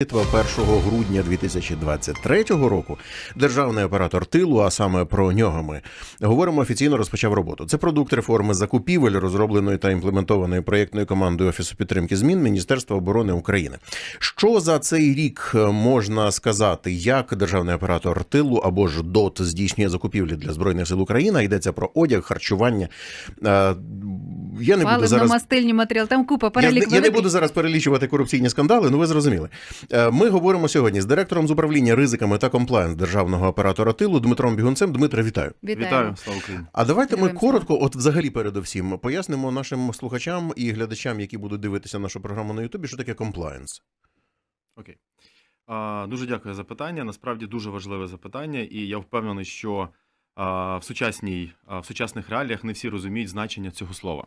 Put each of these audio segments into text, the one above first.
1 грудня 2023 року державний оператор тилу, а саме про нього ми говоримо, офіційно розпочав роботу. Це продукт реформи закупівель, розробленої та імплементованої проєктною командою Офісу підтримки змін Міністерства оборони України. Що за цей рік можна сказати, як державний оператор тилу або ж ДОТ здійснює закупівлі для збройних сил України? Йдеться про одяг, харчування. Е, Я не буду зараз Паливно-мастильні матеріали, там купа перелік не- я не буду зараз перелічувати корупційні скандали, ну ви зрозуміли. Е, Ми говоримо сьогодні з директором з управління ризиками та комплаєнс державного оператора тилу Дмитром Бігунцем. Дмитро, вітаю. Вітаємо. Вітаю, слава Україні. А давайте ми коротко, от взагалі передовсім, пояснимо нашим слухачам і глядачам, які будуть дивитися нашу програму на Ютубі, що таке комплаєнс. Окей. А, дуже дякую за запитання. Насправді дуже важливе запитання, і я впевнений, що а, в, сучасній, а, в сучасних реаліях не всі розуміють значення цього слова.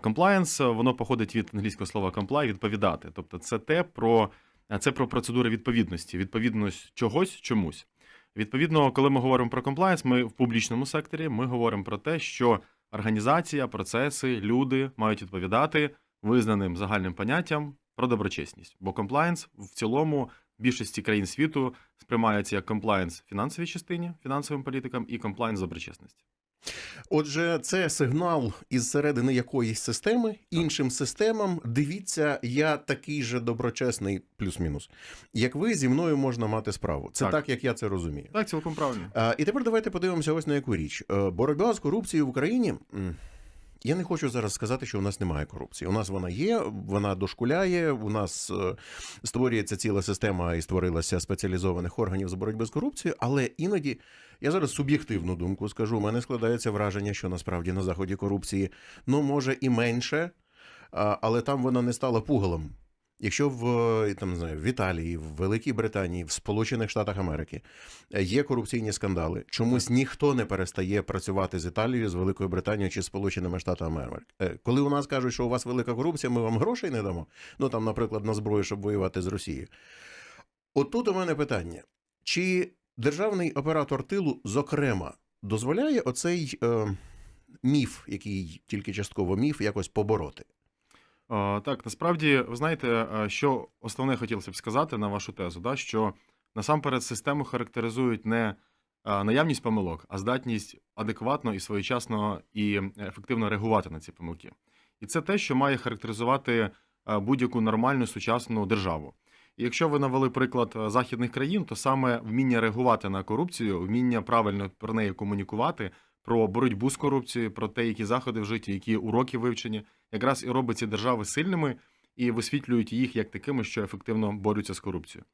Комплаєнс воно походить від англійського слова comply, відповідати. Тобто, це те про це про процедури відповідності, відповідність чогось чомусь. Відповідно, коли ми говоримо про комплаєнс, ми в публічному секторі ми говоримо про те, що організація, процеси, люди мають відповідати визнаним загальним поняттям про доброчесність. Бо комплаєнс в цілому більшості країн світу сприймається як комплаєнс фінансовій частині, фінансовим політикам, і комплаєнс доброчесності. Отже, це сигнал із середини якоїсь системи, іншим системам. Дивіться, я такий же доброчесний, плюс-мінус. Як ви зі мною можна мати справу. Це так, Так. як я це розумію. Так, цілком правильно. І тепер давайте подивимося ось на яку річ. Е, Боротьба з корупцією в Україні. Я не хочу зараз сказати, що у нас немає корупції. У нас вона є, вона дошкуляє. У нас е, створюється ціла система і створилася спеціалізованих органів з боротьби з корупцією. Але іноді я зараз суб'єктивну думку скажу. У мене складається враження, що насправді на заході корупції ну може і менше, але там вона не стала пугалом. Якщо в е, там не знаю, в Італії, в Великій Британії, в Сполучених Штатах Америки е, є корупційні скандали, чомусь ніхто не перестає працювати з Італією, з Великою Британією чи Сполученими Штатами Америки. Е, Коли у нас кажуть, що у вас велика корупція, ми вам грошей не дамо. Ну там, наприклад, на зброю, щоб воювати з Росією. От тут у мене питання: чи державний оператор тилу, зокрема, дозволяє оцей е, міф, який тільки частково міф, якось побороти? А, Так, насправді, ви знаєте, що основне хотілося б сказати на вашу тезу, да, що насамперед систему характеризують не наявність помилок, а здатність адекватно і своєчасно і ефективно реагувати на ці помилки. І це те, що має характеризувати будь-яку нормальну сучасну державу. І якщо ви навели приклад західних країн, то саме вміння реагувати на корупцію, вміння правильно про неї комунікувати, про боротьбу з корупцією, про те, які заходи вжиті, які уроки вивчені, якраз і робить ці держави сильними і висвітлюють їх як такими, що ефективно борються з корупцією.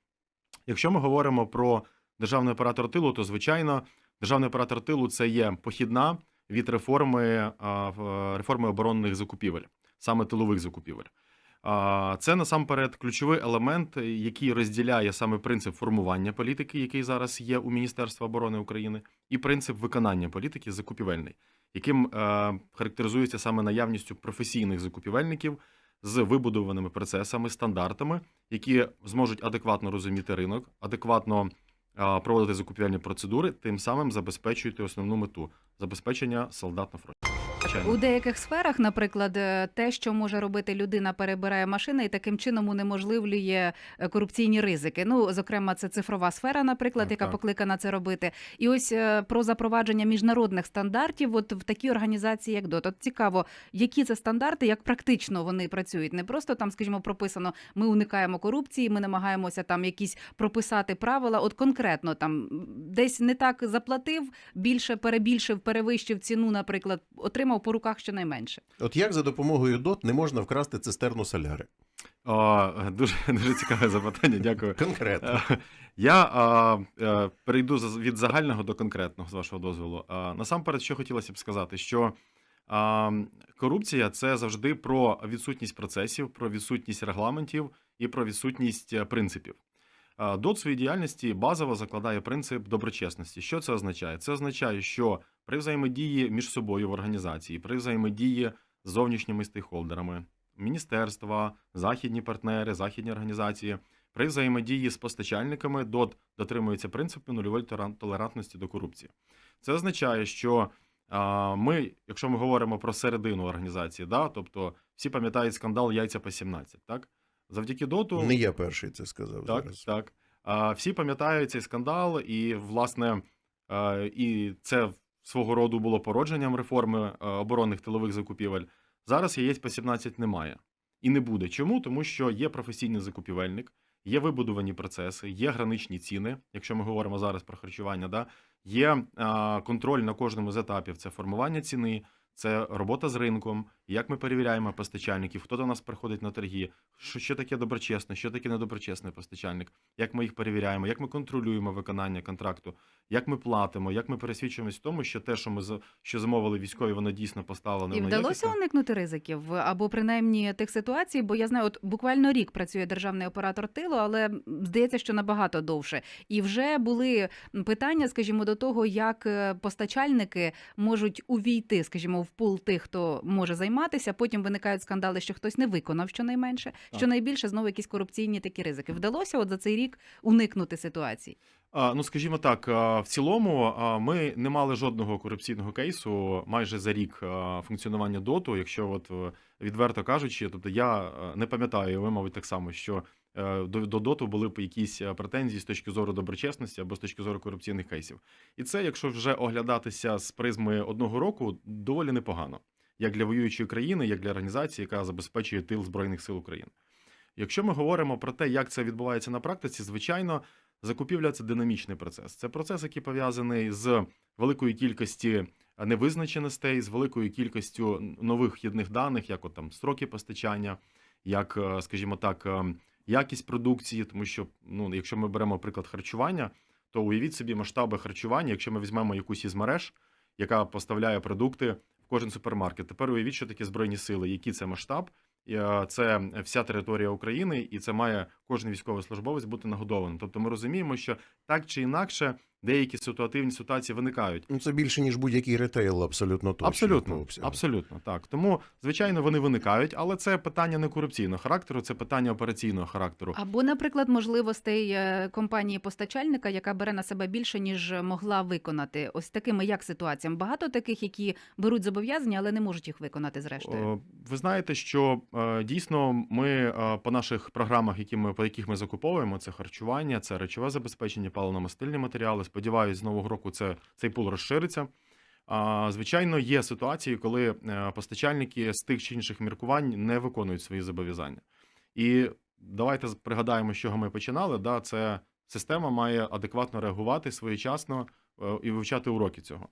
Якщо ми говоримо про державний оператор тилу, то звичайно державний оператор тилу це є похідна від реформи, реформи оборонних закупівель, саме тилових закупівель. Це насамперед ключовий елемент, який розділяє саме принцип формування політики, який зараз є у Міністерства оборони України, і принцип виконання політики закупівельний, яким е, характеризується саме наявністю професійних закупівельників з вибудованими процесами, стандартами, які зможуть адекватно розуміти ринок, адекватно проводити закупівельні процедури, тим самим забезпечуєте основну мету забезпечення солдат на фронті. У деяких сферах, наприклад, е, те, що може робити людина, перебирає машини і таким чином унеможливлює е, корупційні ризики. Ну, зокрема, це цифрова сфера, наприклад, яка покликана це робити. І ось е, про запровадження міжнародних стандартів, от в такій організації, як ДОТ. От цікаво, які це стандарти, як практично вони працюють. Не просто там, скажімо, прописано, ми уникаємо корупції, ми намагаємося там якісь прописати правила. От конкретно там десь не так заплатив, більше перебільшив, перевищив ціну, наприклад, отримав по руках щонайменше. От як за допомогою ДОТ не можна вкрасти цистерну соляри? О, дуже, дуже цікаве запитання. Дякую. Конкретно. Е, Я а, е, перейду від загального до конкретного, з вашого дозволу. А, насамперед, що хотілося б сказати, що а, корупція це завжди про відсутність процесів, про відсутність регламентів і про відсутність е, принципів. ДОТ своїй діяльності базово закладає принцип доброчесності. Що це означає? Це означає, що при взаємодії між собою в організації, при взаємодії з зовнішніми стейкхолдерами, міністерства, західні партнери, західні організації, при взаємодії з постачальниками ДОТ дотримується принципу нульової толерантності до корупції. Це означає, що ми, якщо ми говоримо про середину організації, да, тобто всі пам'ятають скандал яйця по 17, так? Завдяки доту Не я перший це сказав так, зараз. так. Всі пам'ятають цей скандал, і, власне, і це свого роду було породженням реформи оборонних тилових закупівель. Зараз яєць по 17 немає. І не буде. Чому? Тому що є професійний закупівельник, є вибудовані процеси, є граничні ціни, якщо ми говоримо зараз про харчування, да? є контроль на кожному з етапів. Це формування ціни, це робота з ринком, як ми перевіряємо постачальників, хто до нас приходить на торги, що, що таке доброчесне, що таке недоброчесний постачальник, як ми їх перевіряємо, як ми контролюємо виконання контракту, як ми платимо, як ми пересвідчуємось в тому, що те, що ми що замовили військові, воно дійсно поставлено І вдалося якісно. уникнути ризиків? Або принаймні тих ситуацій, бо я знаю, от буквально рік працює державний оператор тилу, але здається, що набагато довше. І вже були питання, скажімо, до того, як е, постачальники можуть увійти, скажімо, в пул тих, хто може займатися. Потім виникають скандали, що хтось не виконав щонайменше. Щонайбільше знову якісь корупційні такі ризики. Вдалося от за цей рік уникнути ситуацій. А, ну, скажімо так, в цілому ми не мали жодного корупційного кейсу майже за рік функціонування доту. Якщо от е, відверто кажучи, тобто я е, не пам'ятаю, ви, мабуть, так само, що е, до, до доту були б якісь претензії з точки зору доброчесності або з точки зору корупційних кейсів. І це, якщо вже оглядатися з призми одного року, доволі непогано, як для воюючої країни, як для організації, яка забезпечує тил Збройних сил України. Якщо ми говоримо про те, як це відбувається на практиці, звичайно, закупівля це динамічний процес. Це процес, який пов'язаний з великою кількістю невизначеностей, з великою кількістю нових вхідних даних, як от там строки постачання, як, е, скажімо так, е, якість продукції, тому що ну, якщо ми беремо приклад харчування, то уявіть собі масштаби харчування, якщо ми візьмемо якусь із мереж, яка поставляє продукти кожен супермаркет. Тепер уявіть, що такі збройні сили, які це масштаб. Е, Це вся територія України, і це має кожен військовослужбовець бути нагодованим. Тобто ми розуміємо, що так чи інакше деякі ситуативні ситуації виникають. Ну, це більше, ніж будь-який ретейл, абсолютно точно. Абсолютно, абсолютно так. Тому, звичайно, вони виникають, але це питання не корупційного характеру, це питання операційного характеру. Або, наприклад, можливостей е, компанії постачальника, яка бере на себе більше, ніж могла виконати. Ось такими як ситуаціям. Багато таких, які беруть зобов'язання, але не можуть їх виконати зрештою. Ви знаєте, що е, дійсно ми е, по наших програмах, які ми по яких ми закуповуємо, це харчування, це речове забезпечення, паливно-мастильні матеріали. Сподіваюсь, з нового року це цей пул розшириться. Звичайно, є ситуації, коли е, постачальники з тих чи інших міркувань не виконують свої зобов'язання. І давайте пригадаємо, з чого ми починали. Да, це система має адекватно реагувати своєчасно е, і вивчати уроки цього.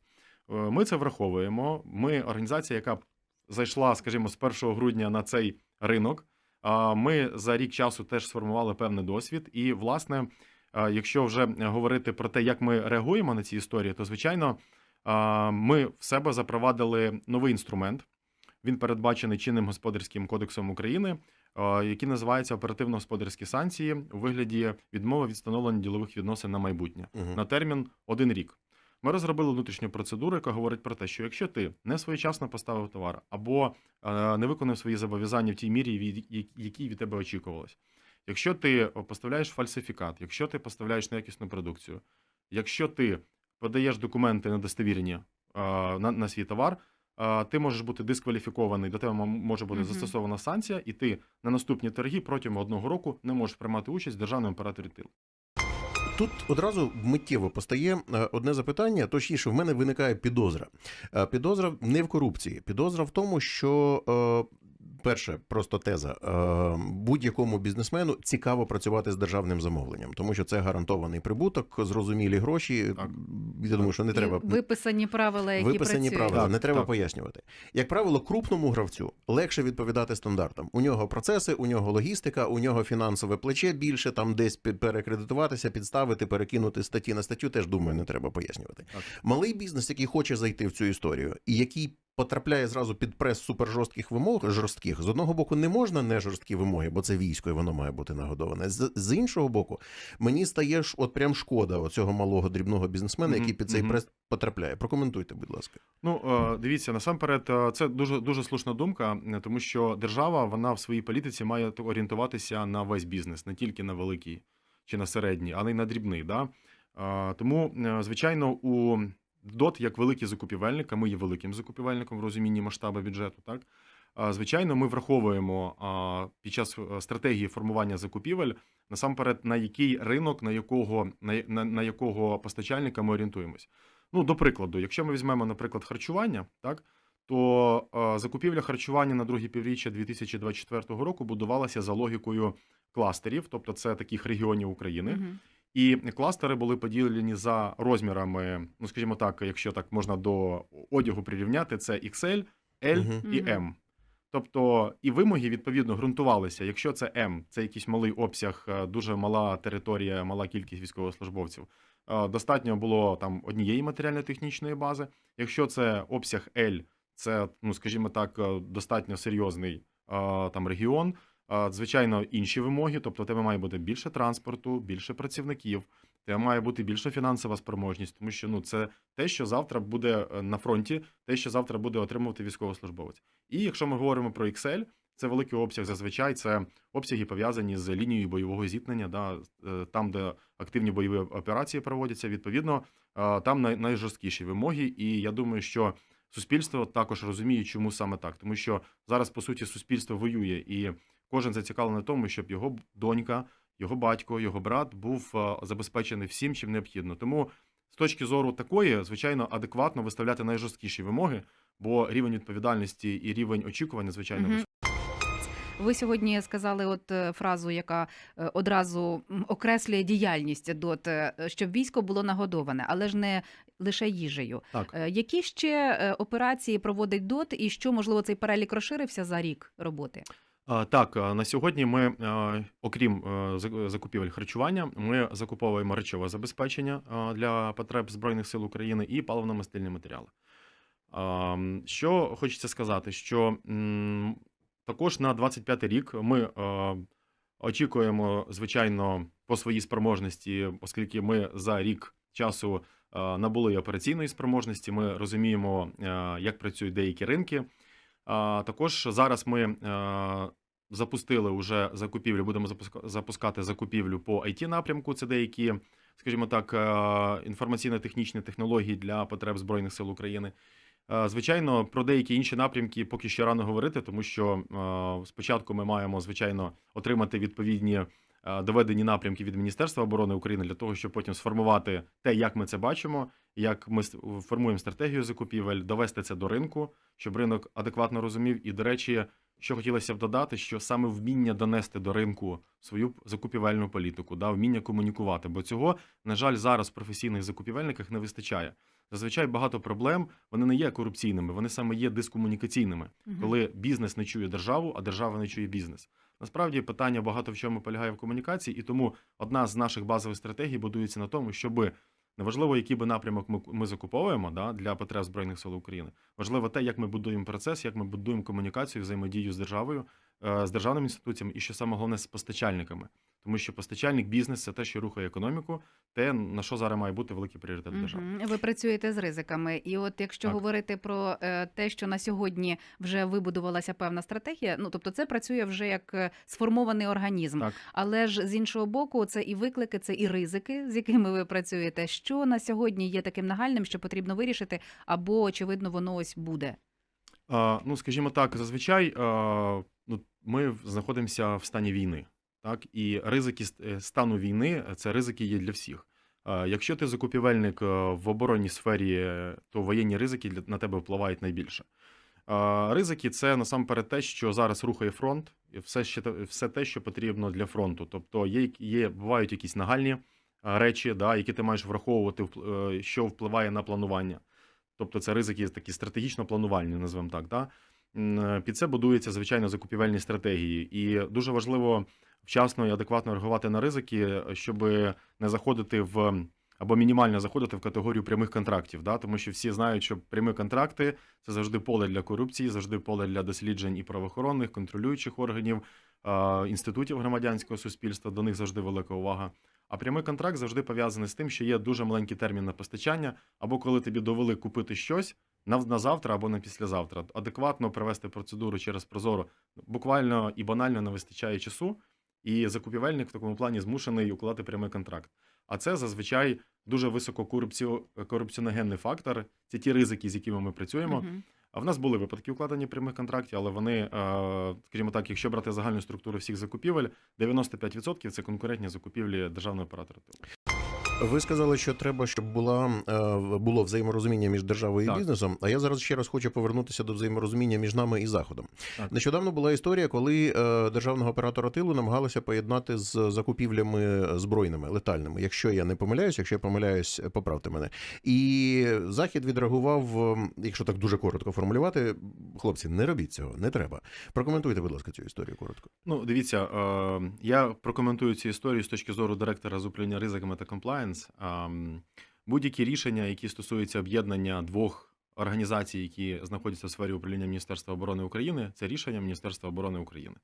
Е, Ми це враховуємо. Ми організація, яка зайшла, скажімо, з 1 грудня на цей ринок. Ми за рік часу теж сформували певний досвід. І, власне, якщо вже говорити про те, як ми реагуємо на ці історії, то звичайно ми в себе запровадили новий інструмент. Він передбачений чинним господарським кодексом України, який називається оперативно-господарські санкції у вигляді відмови від встановлення ділових відносин на майбутнє Мгм. на термін один рік. Ми розробили внутрішню процедуру, яка говорить про те, що якщо ти не своєчасно поставив товар або не виконав свої зобов'язання в тій мірі, які від тебе очікувалось, якщо ти поставляєш фальсифікат, якщо ти поставляєш неякісну продукцію, якщо ти подаєш документи недостовірні е, на, на свій товар, е, ти можеш бути дискваліфікований, до тебе може бути Мгм. застосована санкція, і ти на наступні торги протягом одного року не можеш приймати участь в державному операторі тил. Тут одразу миттєво постає е, одне запитання, точніше, в мене виникає підозра. Е, Підозра не в корупції, підозра в тому, що. Перше, просто теза. Е, Будь-якому бізнесмену цікаво працювати з державним замовленням, тому що це гарантований прибуток, зрозумілі гроші. Так. Я думаю, що не І треба виписані правила, які Виписані працюють. правила, не треба так. пояснювати. Як правило, крупному гравцю легше відповідати стандартам. У нього процеси, у нього логістика, у нього фінансове плече більше, там десь перекредитуватися, підставити, перекинути статті на статтю, теж думаю, не треба пояснювати. Так. Малий бізнес, який хоче зайти в цю історію, і який потрапляє зразу під прес супержорстких вимог, жорстких, з одного боку, не можна не жорсткі вимоги, бо це військо, і воно має бути нагодоване. З, з іншого боку, мені стає ж от прям шкода оцього малого дрібного бізнесмена, який під цей прес потрапляє. Прокоментуйте, будь ласка. Ну, е, дивіться, насамперед, е, це дуже дуже слушна думка, е, тому що держава вона в своїй політиці має орієнтуватися на весь бізнес, не тільки на великий чи на середній, але й на дрібний. Да? Тому, звичайно, у ДОТ як великий закупівельник, ми є великим закупівельником в розумінні масштабу бюджету, так звичайно, ми враховуємо під час е, стратегії формування закупівель насамперед, на який ринок, на якого, на, на, на якого постачальника ми орієнтуємось. Ну, до прикладу, якщо ми візьмемо, наприклад, харчування, так, то а, закупівля харчування на друге півріччя 2024 року будувалася за логікою кластерів, тобто це таких регіонів України. Мгм. І кластери були поділені за розмірами, ну скажімо так, якщо так можна до одягу прирівняти, це XL, L Мгм. і. M. Тобто і вимоги відповідно ґрунтувалися. Якщо це М, це якийсь малий обсяг, е, дуже мала територія, мала кількість військовослужбовців. е, Достатньо було там однієї матеріально-технічної бази. Якщо це обсяг L, це, ну скажімо так, е, достатньо серйозний там регіон. Звичайно, інші вимоги, тобто у тебе має бути більше транспорту, більше працівників, у тебе має бути більша фінансова спроможність, тому що ну це те, що завтра буде е, на фронті, те, що завтра буде отримувати військовослужбовець. І якщо ми говоримо про Excel, це великий обсяг. Зазвичай це обсяги пов'язані з лінією бойового зіткнення, да, е, там, де активні бойові операції проводяться. Відповідно, там найжорсткіші вимоги. І я думаю, що суспільство також розуміє, чому саме так, тому що зараз по суті суспільство воює, і кожен зацікавлений в тому, щоб його донька, його батько, його брат був е, забезпечений всім, чим необхідно. Тому з точки зору такої, звичайно, адекватно виставляти найжорсткіші вимоги, бо рівень відповідальності і рівень очікування, звичайно, високий. Ви сьогодні сказали от е, фразу, яка е, одразу окреслює діяльність ДОТ, щоб військо було нагодоване, але ж не лише їжею. Так. Які ще операції проводить ДОТ, і що можливо цей перелік розширився за рік роботи? Так, на сьогодні ми, окрім е, закупівель харчування, ми закуповуємо речове забезпечення для потреб Збройних сил України і паливно-мастильні матеріали. Що хочеться сказати, що також на 25 рік ми очікуємо, звичайно, по своїй спроможності, оскільки ми за рік часу набули операційної спроможності, ми розуміємо, як працюють деякі ринки. Також зараз ми запустили вже закупівлю, будемо запуска- запускати закупівлю по it напрямку. Це деякі, скажімо так, е, інформаційно-технічні технології для потреб Збройних сил України. Е, Звичайно, про деякі інші напрямки поки що рано говорити, тому що е, спочатку ми маємо, звичайно, отримати відповідні доведені напрямки від Міністерства оборони України для того, щоб потім сформувати те, як ми це бачимо, як ми формуємо стратегію закупівель, довести це до ринку, щоб ринок адекватно розумів. І, до речі, що хотілося б додати, що саме вміння донести до ринку свою закупівельну політику, да, вміння комунікувати, бо цього, на жаль, зараз в професійних закупівельниках не вистачає. Зазвичай багато проблем вони не є корупційними, вони саме є дискомунікаційними, Мгм. коли бізнес не чує державу, а держава не чує бізнес. Насправді питання багато в чому полягає в комунікації, і тому одна з наших базових стратегій будується на тому, щоб неважливо, який би напрямок ми, ми закуповуємо да, для потреб Збройних сил України. Важливо те, як ми будуємо процес, як ми будуємо комунікацію, взаємодію з державою, е, з державними інституціями, і що саме головне з постачальниками. Тому що постачальник бізнес це те, що рухає економіку, те, на що зараз має бути великий пріоритет держави. Ви працюєте з ризиками, і от якщо Так. говорити про е, те, що на сьогодні вже вибудувалася певна стратегія, ну тобто це працює вже як е, сформований організм. Так. Але ж з іншого боку, це і виклики, це і ризики, з якими ви працюєте. Що на сьогодні є таким нагальним, що потрібно вирішити, або очевидно, воно ось буде. Ну, скажімо так, зазвичай ну, ми знаходимося в стані війни. Так? І ризики е, стану війни це ризики є для всіх. Якщо ти закупівельник е, в оборонній сфері, е, то воєнні ризики на тебе впливають найбільше. Ризики це насамперед те, що зараз рухає фронт, і все, ще, все те, що потрібно для фронту. Тобто є, є, бувають якісь нагальні речі, да, які ти маєш враховувати, е, що впливає на планування. Тобто це ризики такі стратегічно планувальні, назвемо так. Да? Е, Під це будуються, звичайно, закупівельні стратегії. І дуже важливо вчасно і адекватно реагувати на ризики, щоб не заходити в або мінімально заходити в категорію прямих контрактів. Да? Тому що всі знають, що прямі контракти це завжди поле для корупції, завжди поле для досліджень і правоохоронних, контролюючих органів, інститутів громадянського суспільства. До них завжди велика увага. А прямий контракт завжди пов'язаний з тим, що є дуже маленький термін на постачання, або коли тобі довели купити щось на, завтра або на післязавтра. Адекватно провести процедуру через Прозоро буквально і банально не вистачає часу, і закупівельник в такому плані змушений укладати прямий контракт. А це зазвичай дуже високо корупціо- корупціоногенний фактор. Це ті ризики, з якими ми працюємо. А в нас були випадки укладення прямих контрактів, але вони, е, скажімо так, якщо брати загальну структуру всіх закупівель, 95% це конкурентні закупівлі державного оператора. Ви сказали, що треба, щоб була е, було взаєморозуміння між державою і бізнесом. А я зараз ще раз хочу повернутися до взаєморозуміння між нами і заходом. Так. Нещодавно була історія, коли е, державного оператора тилу намагалися поєднати з закупівлями збройними летальними. Якщо я не помиляюсь, якщо я помиляюсь, поправте мене. І захід відреагував, е, якщо так дуже коротко формулювати, хлопці, не робіть цього, не треба. Прокоментуйте, будь ласка, цю історію коротко. Ну, дивіться, я прокоментую цю історію з точки зору директора з управління ризиками та комплаєнс. Ем, Будь-які рішення, які стосуються об'єднання двох організацій, які знаходяться в сфері управління Міністерства оборони України, це рішення Міністерства оборони України.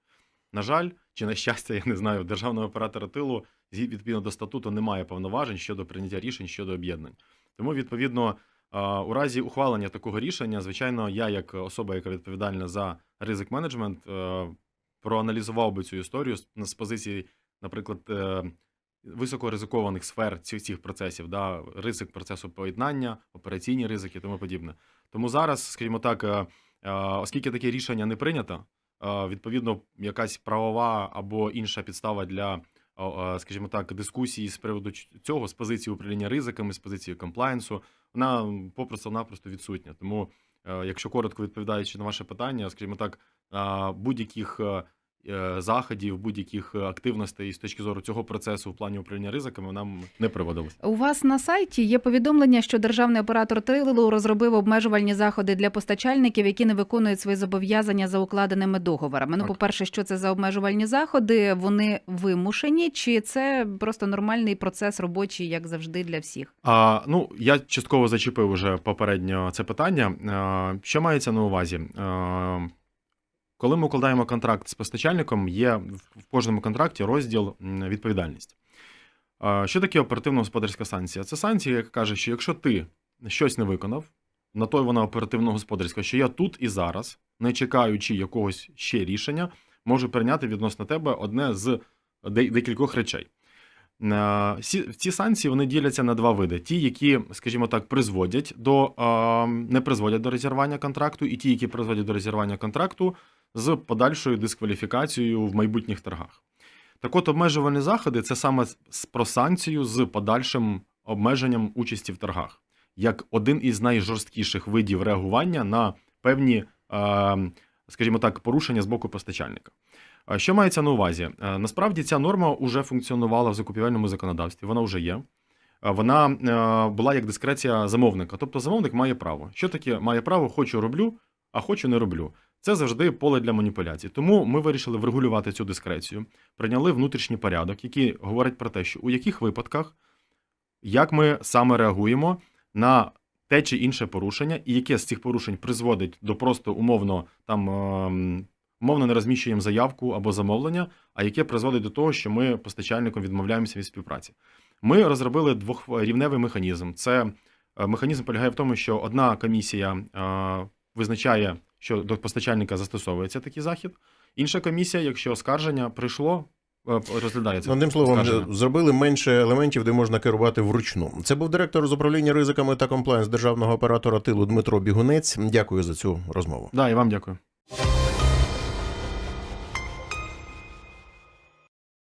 На жаль, чи на щастя, я не знаю, державного оператора тилу відповідно до статуту немає повноважень щодо прийняття рішень щодо об'єднань. Тому, відповідно, у разі ухвалення такого рішення, звичайно, я, як особа, яка відповідальна за ризик менеджмент, е, проаналізував би цю історію з, з позиції, наприклад, е, високоризикованих сфер цих, цих процесів, да, ризик процесу поєднання, операційні ризики і тому подібне. Тому зараз, скажімо так, е, е, оскільки таке рішення не прийнято, е, відповідно, якась правова або інша підстава для, скажімо так, дискусії з приводу цього, з позиції управління ризиками, з позиції комплаєнсу, вона попросту-напросто відсутня. Тому, якщо коротко відповідаючи на ваше питання, скажімо так, будь-яких заходів, будь-яких е, активностей з точки зору цього процесу в плані управління ризиками нам не проводилось. У вас на сайті є повідомлення, що державний оператор тилу розробив обмежувальні заходи для постачальників, які не виконують свої зобов'язання за укладеними договорами. Ну, по-перше, що це за обмежувальні заходи? Вони вимушені, чи це просто нормальний процес робочий, як завжди, для всіх? А, ну, я частково зачепив уже попередньо це питання. А, що мається на увазі? А, коли ми укладаємо контракт з постачальником, є в кожному контракті розділ відповідальність. Що таке оперативно-господарська санкція? Це санкція, яка каже, що якщо ти щось не виконав, на той вона оперативно-господарська, що я тут і зараз, не чекаючи якогось ще рішення, можу прийняти відносно тебе одне з декількох речей. Е, Ці, ці санкції вони діляться на два види: ті, які, скажімо так, призводять до е, не призводять до розірвання контракту, і ті, які призводять до розірвання контракту з подальшою дискваліфікацією в майбутніх торгах. Так от, обмежувальні заходи це саме про санкцію з подальшим обмеженням участі в торгах, як один із найжорсткіших видів реагування на певні, е, скажімо так, порушення з боку постачальника. Що мається на увазі? Е, Насправді ця норма вже функціонувала в закупівельному законодавстві, вона вже є. Е, Вона е, була як дискреція замовника. Тобто замовник має право. Що таке має право? Хочу роблю, а хочу не роблю. Це завжди поле для маніпуляцій. Тому ми вирішили врегулювати цю дискрецію, прийняли внутрішній порядок, який говорить про те, що у яких випадках, як ми саме реагуємо на те чи інше порушення, і яке з цих порушень призводить до просто умовно там. Умовно не розміщуємо заявку або замовлення, а яке призводить до того, що ми постачальником відмовляємося від співпраці. Ми розробили двохрівневий механізм. Це е, механізм полягає в тому, що одна комісія е, визначає, що до постачальника застосовується такий захід. Інша комісія, якщо оскарження прийшло, е, розглядається. Одним словом, оскарження. зробили менше елементів, де можна керувати вручну. Це був директор з управління ризиками та комплаєнс державного оператора тилу Дмитро Бігунець. Дякую за цю розмову. Да, і вам дякую.